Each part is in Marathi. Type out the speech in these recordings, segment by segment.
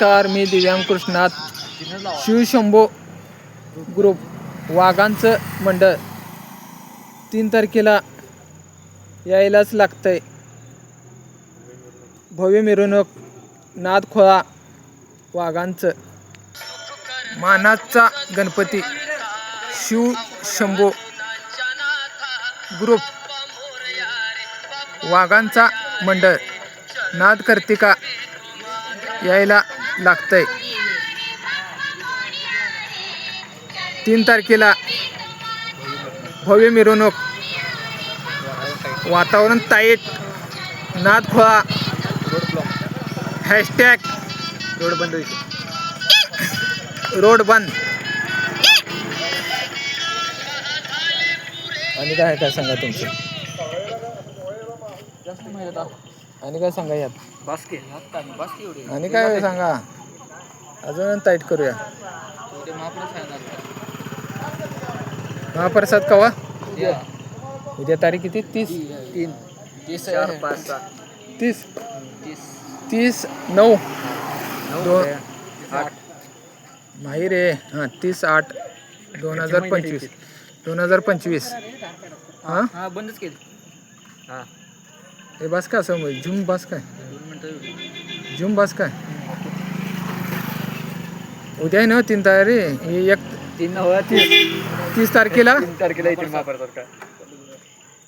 नमस्कार मी दिव्यांग कृष्णात. शिवशंभो ग्रुप वाघांचं मंडळ. तीन तारखेला यायलाच लागतंय. भव्य मिरवणूक नादखोळा वाघांचं. मानाचा गणपती शिव शंभो ग्रुप वाघांचा मंडळ. नाद कर्तिका यायला लागतंय. तीन तारखेला भव्य मिरवणूक. वातावरण ताईट नाद खोळा. हॅशटॅग रोड बंद रोड बंद. आणि काय काय सांगा तुमचं? आणि काय सांगा यात? एवढे. आणि काय सांगा? अजून टाईट करूया. महाप्रसाद कवा? या. उद्या तारीख किती? तीस. तीन. तीस चार पाच सहा. तीस. तीस. तीस नऊ. नऊ दोन- आठ. नाही रे हां तीस आठ. दोन हजार पंचवीस. दोन हजार पंचवीस. हां? हा बंदच केली. हा. हे बस काय असं मग झुम बस काय? झुम बस काय? उद्या आहे ना तीन तारीख हे एक तीन नव्या तीस. तीस तारखेला? तारखेला येतील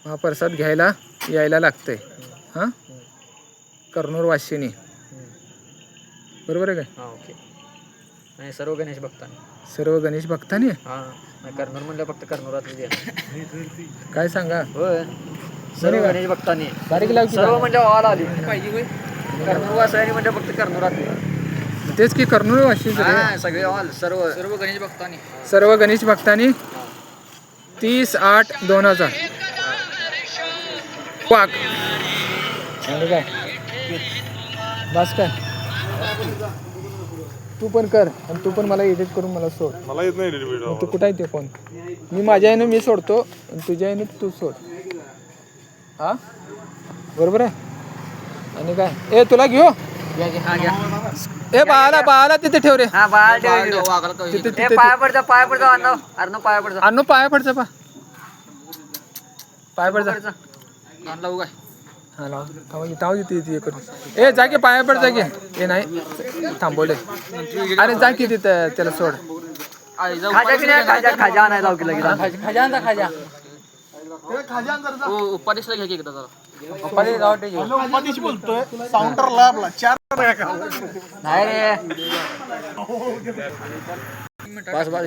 महाप्रसाद घ्यायला यायला लागतंय. हां? कर्नूर वाशिनी. बरोबर आहे काय? हा ओके. नाही सर्व गणेश भक्तांनी. सर्व गणेश भक्तांनी? हा नाही कर्नूर म्हणलं फक्त कर्नूरातच द्या काय सांगा? होय. सर्व गणेश भक्तांनी. सर्व म्हणजे ऑल आली. पाहिजे कर्नूर वासायनी म्हणजे फक्त कर्नूरातली तेच की कर्नूर वाशी हा सगळे ऑल सर्व. सर्व गणेश भक्तांनी. सर्व गणेश भक्तांनी तीस आठ दोन हजार. वाघ. आणि काय? बस काय तू पण कर आणि तू पण मला एडिट करून मला सोड. मला येत नाही तू कुठं आहे ते फोन मी माझ्या यानं मी सोडतो आणि तुझ्या यानं तू सोड. हा? बरोबर आहे? आणि काय? ए तुला घेऊ? हा ए बाळाला बाळाला तिथे ठेव रे. हा बाळ तिथे तिथे पाया पडचा पाया पडचा अर्णव अर्णव पाया पडचा आणू पाया पडचा पा. पाया पडचा आणला उगा. हा लाव. थांबा थांबा ए जा की पाया पड जा की. ए नाही. थांबवले अरे जा की तिथं त्याला सोड. खाजा की नाही? खाजा खाजा आणायला लाव की लगेच. खाजा आणता खाजा. उपाधीसला घ्या की एकदा जरा. बोलतोय. साऊंडर लॅबला चार नाही रे. बस बस.